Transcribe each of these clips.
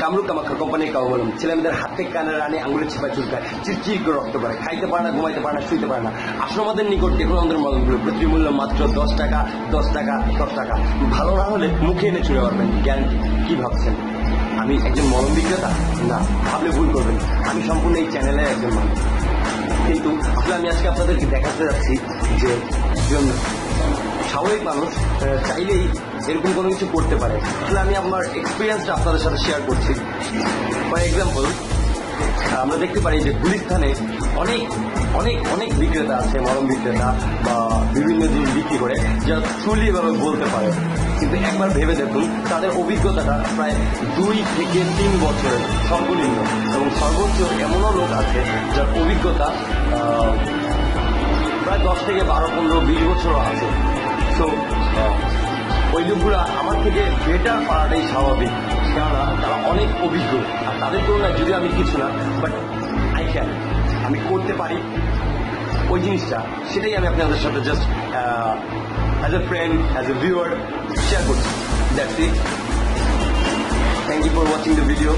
কামরুক কামাখ্যা কোম্পানির কাউ বলুন ছেলেমেয়েদের হাত কানের রানে আঙুলের ছিপা চুলকায়। চিরচির করে রক্ত করে খাইতে পারে না, ঘুমাইতে পারে না, শুইতে পারে না। আসলে আমাদের নিকট দেখুন আমাদের মলমগুলো প্রতি মূল্য মাত্র দশ টাকা দশ টাকা দশ টাকা। ভালো না হলে মুখে এনে ছুঁড়ে পারবেন গ্যারান্টি। কি ভাবছেন? আমি একজন মলম বিক্রেতা? না, ভাবলে ভুল করবেন। আমি সম্পূর্ণ এই চ্যানেলের একজন মানুষ। কিন্তু আসলে আমি আজকে আপনাদেরকে দেখাতে যাচ্ছি যে একজন স্বাভাবিক মানুষ চাইলেই এরকম কোনো কিছু করতে পারে। আসলে আমি আমার এক্সপিরিয়েন্সটা আপনাদের সাথে শেয়ার করছি। ফর এক্সাম্পল আমরা দেখতে পারি যে গুলিস্থানে অনেক অনেক অনেক বিক্রেতা আছে মরম বিক্রেতা বা বিভিন্ন জিনিস বিক্রি করে যারা ট্রুলি এভাবে বলতে পারে। কিন্তু একবার ভেবে দেখুন, তাদের অভিজ্ঞতাটা প্রায় দুই থেকে তিন বছরের সর্বনিম্ন এবং সর্বোচ্চ এমনও লোক আছে যার অভিজ্ঞতা প্রায় দশ থেকে বারো, পনেরো, বিশ বছরও আছে। তো ওই লোকগুলো আমার থেকে বেটার পারাটাই স্বাভাবিক, কেননা তারা অনেক অভিজ্ঞ, আর তাদের তুলনায় যদি আমি কিছু না বাট আই ক্যান আমি করতে পারি ওই জিনিসটা। সেটাই আমি আপনাদের সাথে just as a friend as a viewer share করছি। That's it thank you for watching the video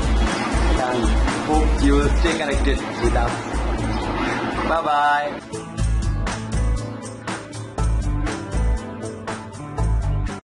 and hope you will stay connected with us. Bye bye.